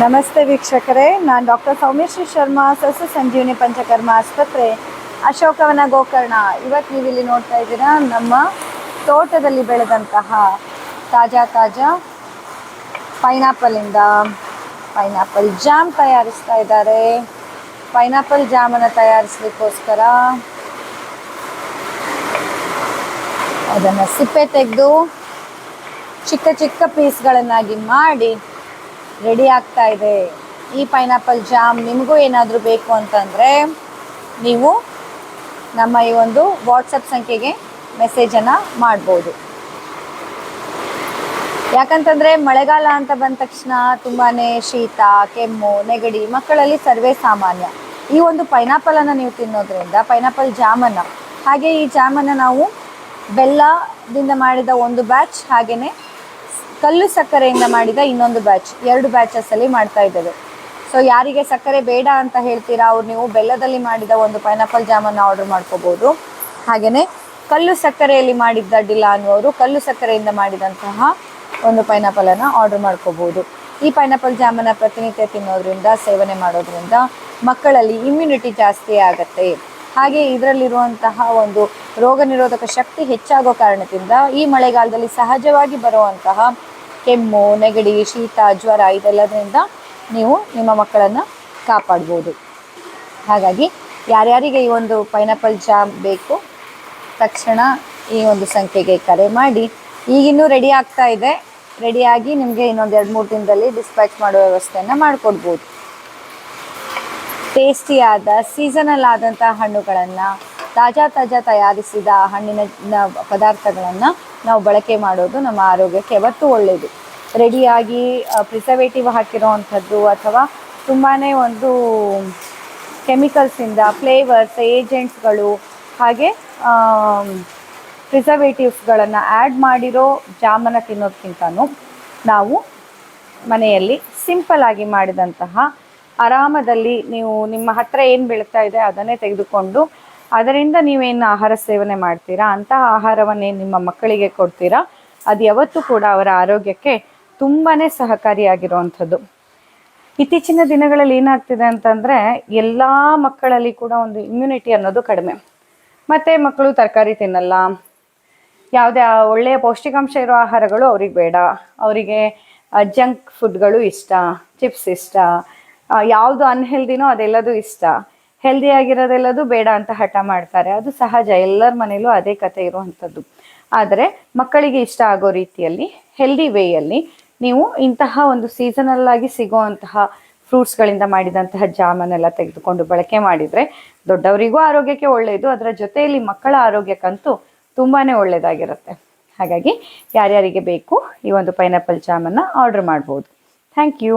ನಮಸ್ತೆ ವೀಕ್ಷಕರೇ. ನಾನು ಡಾಕ್ಟರ್ ಸೌಮ್ಯಶ್ರೀ ಶರ್ಮಾ, ಸಸ್ಯ ಸಂಜೀವಿನಿ ಪಂಚಕರ್ಮ ಆಸ್ಪತ್ರೆ ಅಶೋಕವನ ಗೋಕರ್ಣ. ಇವತ್ತು ನೀವು ಇಲ್ಲಿ ನೋಡ್ತಾ ಇದ್ದೀರಾ ನಮ್ಮ ತೋಟದಲ್ಲಿ ಬೆಳೆದಂತಹ ತಾಜಾ ತಾಜಾ ಪೈನಾಪಲಿಂದ ಪೈನಾಪಲ್ ಜಾಮ್ ತಯಾರಿಸ್ತಾ ಇದ್ದಾರೆ. ಪೈನಾಪಲ್ ಜಾಮನ್ನು ತಯಾರಿಸ್ಲಿಕ್ಕೋಸ್ಕರ ಅದನ್ನು ಸಿಪ್ಪೆ ತೆಗೆದು ಚಿಕ್ಕ ಚಿಕ್ಕ ಪೀಸ್ಗಳನ್ನಾಗಿ ಮಾಡಿ ರೆಡಿ ಆಗ್ತಾ ಇದೆ. ಈ ಪೈನಾಪಲ್ ಜಾಮ್ ನಿಮಗೂ ಏನಾದರೂ ಬೇಕು ಅಂತಂದರೆ ನೀವು ನಮ್ಮ ಈ ಒಂದು ವಾಟ್ಸಪ್ ಸಂಖ್ಯೆಗೆ ಮೆಸೇಜನ್ನು ಮಾಡ್ಬೋದು. ಯಾಕಂತಂದರೆ ಮಳೆಗಾಲ ಅಂತ ಬಂದ ತಕ್ಷಣ ತುಂಬಾ ಶೀತ, ಕೆಮ್ಮು, ನೆಗಡಿ, ಮಕ್ಕಳಲ್ಲಿ ಸರ್ವೇ ಸಾಮಾನ್ಯ. ಈ ಒಂದು ಪೈನಾಪಲನ್ನು ನೀವು ತಿನ್ನೋದ್ರಿಂದ ಪೈನಾಪಲ್ ಜಾಮನ್ನು ಹಾಗೆ ಈ ಜಾಮನ್ನು ನಾವು ಬೆಲ್ಲದಿಂದ ಮಾಡಿದ ಒಂದು ಬ್ಯಾಚ್ ಹಾಗೆಯೇ ಕಲ್ಲು ಸಕ್ಕರೆಯಿಂದ ಮಾಡಿದ ಇನ್ನೊಂದು ಬ್ಯಾಚ್, ಎರಡು ಬ್ಯಾಚಸ್ಸಲ್ಲಿ ಮಾಡ್ತಾ ಇದ್ದೇವೆ ಸೊ ಯಾರಿಗೆ ಸಕ್ಕರೆ ಬೇಡ ಅಂತ ಹೇಳ್ತೀರಾ, ಅವ್ರು ನೀವು ಬೆಲ್ಲದಲ್ಲಿ ಮಾಡಿದ ಒಂದು ಪೈನಾಪಲ್ ಜಾಮನ್ನು ಆರ್ಡರ್ ಮಾಡ್ಕೋಬಹುದು ಹಾಗೆಯೇ ಕಲ್ಲು ಸಕ್ಕರೆಯಲ್ಲಿ ಮಾಡಿದ್ದ ಅಡ್ಡಿಲ್ಲ ಅನ್ನುವರು ಕಲ್ಲು ಸಕ್ಕರೆಯಿಂದ ಮಾಡಿದಂತಹ ಒಂದು ಪೈನಾಪಲನ್ನು ಆರ್ಡರ್ ಮಾಡ್ಕೋಬಹುದು ಈ ಪೈನಾಪಲ್ ಜಾಮನ್ನು ಪ್ರತಿನಿತ್ಯ ತಿನ್ನೋದ್ರಿಂದ, ಸೇವನೆ ಮಾಡೋದ್ರಿಂದ ಮಕ್ಕಳಲ್ಲಿ ಇಮ್ಯುನಿಟಿ ಜಾಸ್ತಿ ಆಗುತ್ತೆ. ಹಾಗೆ ಇದರಲ್ಲಿರುವಂತಹ ಒಂದು ರೋಗ ನಿರೋಧಕ ಶಕ್ತಿ ಹೆಚ್ಚಾಗೋ ಕಾರಣದಿಂದ ಈ ಮಳೆಗಾಲದಲ್ಲಿ ಸಹಜವಾಗಿ ಬರುವಂತಹ ಕೆಮ್ಮು, ನೆಗಡಿ, ಶೀತ, ಜ್ವರ ಇದೆಲ್ಲದರಿಂದ ನೀವು ನಿಮ್ಮ ಮಕ್ಕಳನ್ನು ಕಾಪಾಡ್ಬೋದು. ಹಾಗಾಗಿ ಯಾರ್ಯಾರಿಗೆ ಈ ಒಂದು ಪೈನಾಪಲ್ ಜಾಮ್ ಬೇಕು, ತಕ್ಷಣ ಈ ಒಂದು ಸಂಖ್ಯೆಗೆ ಕರೆ ಮಾಡಿ. ಈಗಿನ್ನೂ ರೆಡಿ ಆಗ್ತಾ ಇದೆ. ರೆಡಿಯಾಗಿ ನಿಮಗೆ ಇನ್ನೊಂದು ಎರಡು ಮೂರು ದಿನದಲ್ಲಿ ಡಿಸ್ಪ್ಯಾಚ್ ಮಾಡೋ ವ್ಯವಸ್ಥೆಯನ್ನು ಮಾಡಿಕೊಡ್ಬೋದು. ಟೇಸ್ಟಿಯಾದ ಸೀಸನಲ್ ಆದಂಥ ಹಣ್ಣುಗಳನ್ನು, ತಾಜಾ ತಾಜಾ ತಯಾರಿಸಿದ ಹಣ್ಣಿನ ಪದಾರ್ಥಗಳನ್ನು ನಾವು ಬಳಕೆ ಮಾಡೋದು ನಮ್ಮ ಆರೋಗ್ಯಕ್ಕೆ ಯಾವತ್ತೂ ಒಳ್ಳೆಯದು ರೆಡಿಯಾಗಿ ಪ್ರಿಸರ್ವೇಟಿವ್ ಹಾಕಿರೋ ಅಂಥದ್ದು ಅಥವಾ ತುಂಬಾ ಒಂದು ಕೆಮಿಕಲ್ಸಿಂದ ಫ್ಲೇವರ್ಸ್ ಏಜೆಂಟ್ಸ್ಗಳು ಹಾಗೆ ಪ್ರಿಸರ್ವೇಟಿವ್ಸ್ಗಳನ್ನು ಆ್ಯಡ್ ಮಾಡಿರೋ ಜಾಮನ ತಿನ್ನೋದಕ್ಕಿಂತನೂ ನಾವು ಮನೆಯಲ್ಲಿ ಸಿಂಪಲ್ ಆಗಿ ಮಾಡಿದಂತಹ ಆರಾಮದಲ್ಲಿ ನೀವು ನಿಮ್ಮ ಹತ್ತಿರ ಏನು ಬೆಳೀತಾ ಇದೆ ಅದನ್ನೇ ತೆಗೆದುಕೊಂಡು ಅದರಿಂದ ನೀವೇನು ಆಹಾರ ಸೇವನೆ ಮಾಡ್ತೀರಾ? ಅಂತಹ ಆಹಾರವನ್ನೇ ನಿಮ್ಮ ಮಕ್ಕಳಿಗೆ ಕೊಡ್ತೀರಾ? ಅದು ಯಾವತ್ತೂ ಕೂಡ ಅವರ ಆರೋಗ್ಯಕ್ಕೆ ತುಂಬಾ ಸಹಕಾರಿಯಾಗಿರುವಂಥದ್ದು. ಇತ್ತೀಚಿನ ದಿನಗಳಲ್ಲಿ ಏನಾಗ್ತಿದೆ ಅಂತಂದರೆ, ಎಲ್ಲ ಮಕ್ಕಳಲ್ಲಿ ಕೂಡ ಒಂದು ಇಮ್ಯುನಿಟಿ ಅನ್ನೋದು ಕಡಿಮೆ. ಮತ್ತು ಮಕ್ಕಳು ತರಕಾರಿ ತಿನ್ನಲ್ಲ. ಯಾವುದೇ ಒಳ್ಳೆಯ ಪೌಷ್ಟಿಕಾಂಶ ಇರೋ ಆಹಾರಗಳು ಅವ್ರಿಗೆ ಬೇಡ. ಅವರಿಗೆ ಜಂಕ್ ಫುಡ್ಗಳು ಇಷ್ಟ ಚಿಪ್ಸ್ ಇಷ್ಟ ಯಾವುದು ಅನ್ಹೆಲ್ದಿನೋ ಅದೆಲ್ಲದೂ ಇಷ್ಟ. ಹೆಲ್ದಿ ಆಗಿರೋದೆಲ್ಲದು ಬೇಡ ಅಂತ ಹಠ ಮಾಡ್ತಾರೆ. ಅದು ಸಹಜ. ಎಲ್ಲರ ಮನೇಲೂ ಅದೇ ಕತೆ ಇರುವಂಥದ್ದು. ಆದರೆ ಮಕ್ಕಳಿಗೆ ಇಷ್ಟ ಆಗೋ ರೀತಿಯಲ್ಲಿ ಹೆಲ್ದಿ ವೇಯಲ್ಲಿ ನೀವು ಇಂತಹ ಒಂದು ಸೀಸನಲ್ ಆಗಿ ಸಿಗುವಂತಹ ಫ್ರೂಟ್ಸ್ಗಳಿಂದ ಮಾಡಿದಂತಹ ಜಾಮನ್ನೆಲ್ಲ ತೆಗೆದುಕೊಂಡು ಬಳಕೆ ಮಾಡಿದರೆ ದೊಡ್ಡವರಿಗೂ ಆರೋಗ್ಯಕ್ಕೆ ಒಳ್ಳೆಯದು. ಅದರ ಜೊತೆಯಲ್ಲಿ ಮಕ್ಕಳ ಆರೋಗ್ಯಕ್ಕಂತೂ ತುಂಬಾ ಒಳ್ಳೆಯದಾಗಿರುತ್ತೆ. ಹಾಗಾಗಿ ಯಾರ್ಯಾರಿಗೆ ಬೇಕು ಈ ಒಂದು ಪೈನಾಪಲ್ ಜಾಮನ್ನು ಆರ್ಡರ್ ಮಾಡ್ಬೋದು. Thank you